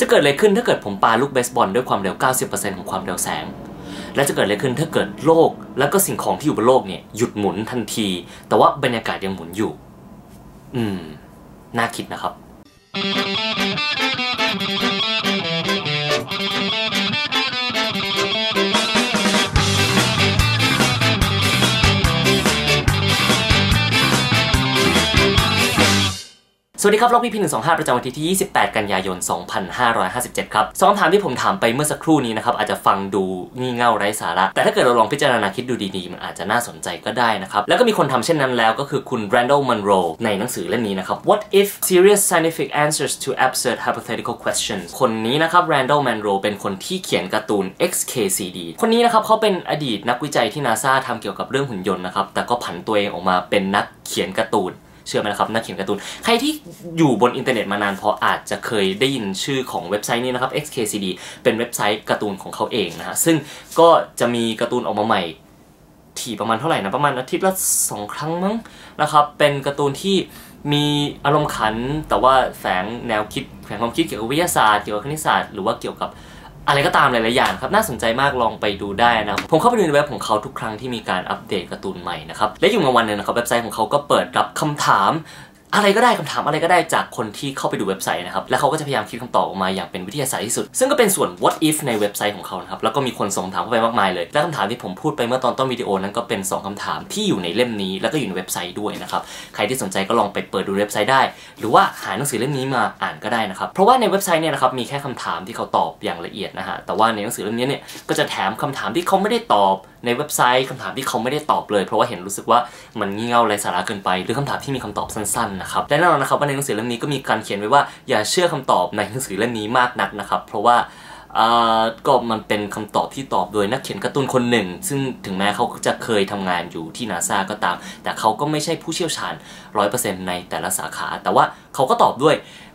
จะเกิดอะไรขึ้นถ้าเกิดผมปาลูกเบสบอลด้วยความเร็ว 90%ของความเร็วแสง และจะเกิดอะไรขึ้นถ้าเกิดโลก แล้วก็สิ่งของที่อยู่บนโลกเนี่ยหยุดหมุนทันที แต่ว่าบรรยากาศยังหมุนอยู่ อืม น่าคิดนะครับ สวัสดีครับล็อกพีพีหนึ่งสองห้าประจำวันที่ 28 กันยายน 2557 ครับสองคำถามที่ผมถามไปเมื่อสักครู่นี้นะครับ อาจจะฟังดูงี่เง่าไร้สาระ แต่ถ้าเกิดเราลองพิจารณาคิดดูดีๆ มันอาจจะน่าสนใจก็ได้นะครับ แล้วก็มีคนทำเช่นนั้นแล้วก็คือคุณ Randall Munro ในหนังสือเล่มนี้นะครับ What if serious scientific answers to absurd hypothetical questions คนนี้นะครับ Randall Munro เป็นคนที่เขียนการ์ตูน XKCD คนนี้นะครับเขาเป็นอดีตนักวิจัยที่นาซาทำเกี่ยวกับเรื่องหุ่นยนต์นะครับแต่ก็ผันตัวเองออกมาเป็นนักเขียนการ์ตูน เชื่อไหมนะครับนักเขียนการ์ตูน ใครที่อยู่บนอินเทอร์เน็ตมานานพออาจจะเคยได้ยินชื่อของเว็บไซต์นี้นะครับ XKCD เป็นเว็บไซต์การ์ตูนของเขาเองนะฮะซึ่งก็จะมีการ์ตูนออกมาใหม่ถี่ประมาณเท่าไหร่นะประมาณอาทิตย์ละสองครั้งมั้งนะครับเป็นการ์ตูนที่มีอารมณ์ขันแต่ว่าแฝงแนวคิดแฝงความคิดเกี่ยวกับวิทยาศาสตร์เกี่ยวกับคณิตศาสตร์หรือว่าเกี่ยวกับ อะไรก็ตามหลายๆอย่างครับน่าสนใจมากลองไปดูได้นะผมเข้าไปดูในเว็บของเขาทุกครั้งที่มีการอัปเดตการ์ตูนใหม่นะครับและอยู่มาวันหนึงนะครับเว็บไซต์ของเขาก็เปิดรับคำถาม อะไรก็ได้คำถามอะไรก็ได้จากคนที่เข้าไปดูเว็บไซต์นะครับ แล้วเขาก็จะพยายามคิดคำตอบออกมาอย่างเป็นวิทยาศาสตร์ที่สุด ซึ่งก็เป็นส่วน what if ในเว็บไซต์ของเขานะครับ แล้วก็มีคนส่งคำถามเข้าไปมากมายเลย และคำถามที่ผมพูดไปเมื่อตอนต้นวิดีโอนั้นก็เป็น 2คำถามที่อยู่ในเล่มนี้ แล้วก็อยู่ในเว็บไซต์ด้วยนะครับ ใครที่สนใจก็ลองไปเปิดดูเว็บไซต์ได้ หรือว่าหาหนังสือเล่มนี้มาอ่านก็ได้นะครับ เพราะว่าในเว็บไซต์เนี่ยนะครับมีแค่คำถามที่เขาตอบอย่างละเอียดนะฮะ แต่ว่าในหนังสือเล่มนี้เนี่ยก็จะแถมคำถามที่เขาไม่ได้ตอบในเว็บไซต์คำถามที่เขาไม่ได้ตอบเลย เพราะว่าเห็นรู้สึกว่ามันงี่เง่าไรสาระเกินไป หรือคำถามที่มีคำตอบสั้นนะครับและแน่นอนนะครับว่าในหนังสือเล่มนี้ก็มีการเขียนไว้ว่าอย่าเชื่อคำตอบในหนังสือเล่มนี้มากนักนะครับ เพราะว่าก็มันเป็นคำตอบที่ตอบโดยนักเขียนการ์ตูนคนหนึ่ง ซึ่งถึงแม้เขาจะเคยทำงานอยู่ที่นาซาก็ตาม แต่เขาก็ไม่ใช่ผู้เชี่ยวชาญ 100%ในแต่ละสาขา แต่ว่าเขาก็ตอบด้วย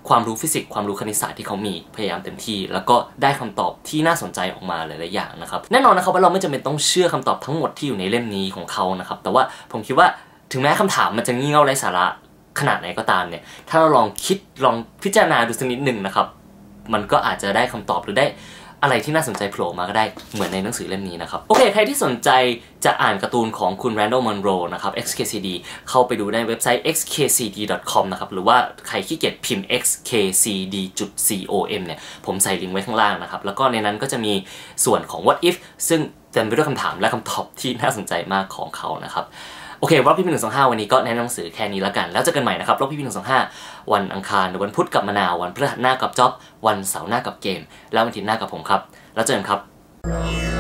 ความรู้ฟิสิกส์ความรู้คณิตศาสตร์ที่เขามีพยายามเต็มที่ แล้วก็ได้คำตอบที่น่าสนใจออกมาหลายๆอย่างนะครับแน่นอนนะครับว่าเราไม่จำเป็นต้องเชื่อคำตอบทั้งหมดที่อยู่ในเล่มนี้ของเขานะครับแต่ว่าผมคิดว่าถึงแม้คำถามมันจะงี่เง่าไร้สาระ ขนาดไหนก็ตามเนี่ย ถ้าเราลองคิดลองพิจารณาดูสักนิดหนึ่งนะครับ มันก็อาจจะได้คำตอบหรือได้อะไรที่น่าสนใจโผล่มาก็ได้เหมือนในหนังสือเล่มนี้นะครับ โอเค ใครที่สนใจจะอ่านการ์ตูนของคุณ Randall Munro นะครับ XKCD เข้าไปดูได้เว็บไซต์ xkcd.com นะครับ หรือว่าใครขี้เกียจพิมพ์ xkcd.com เนี่ย ผมใส่ลิงก์ไว้ข้างล่างนะครับ แล้วก็ในนั้นก็จะมีส่วนของ what if ซึ่งเต็มไปด้วยคำถามและคำตอบที่น่าสนใจมากของเขานะครับ โอเครอบพี่พีหนึ่งสองห้าวันนี้ก็แนะนำหนังสือแค่นี้แล้วกัน แล้วเจอกันใหม่นะครับรอบพี่พีหนึ่งสองห้าวันอังคารวันพุธกับมะนาววันพฤหัสหน้ากับจ็อบวันเสาร์หน้ากับเกม แล้ววันอาทิตย์หน้ากับผมครับ แล้วเจอกันครับ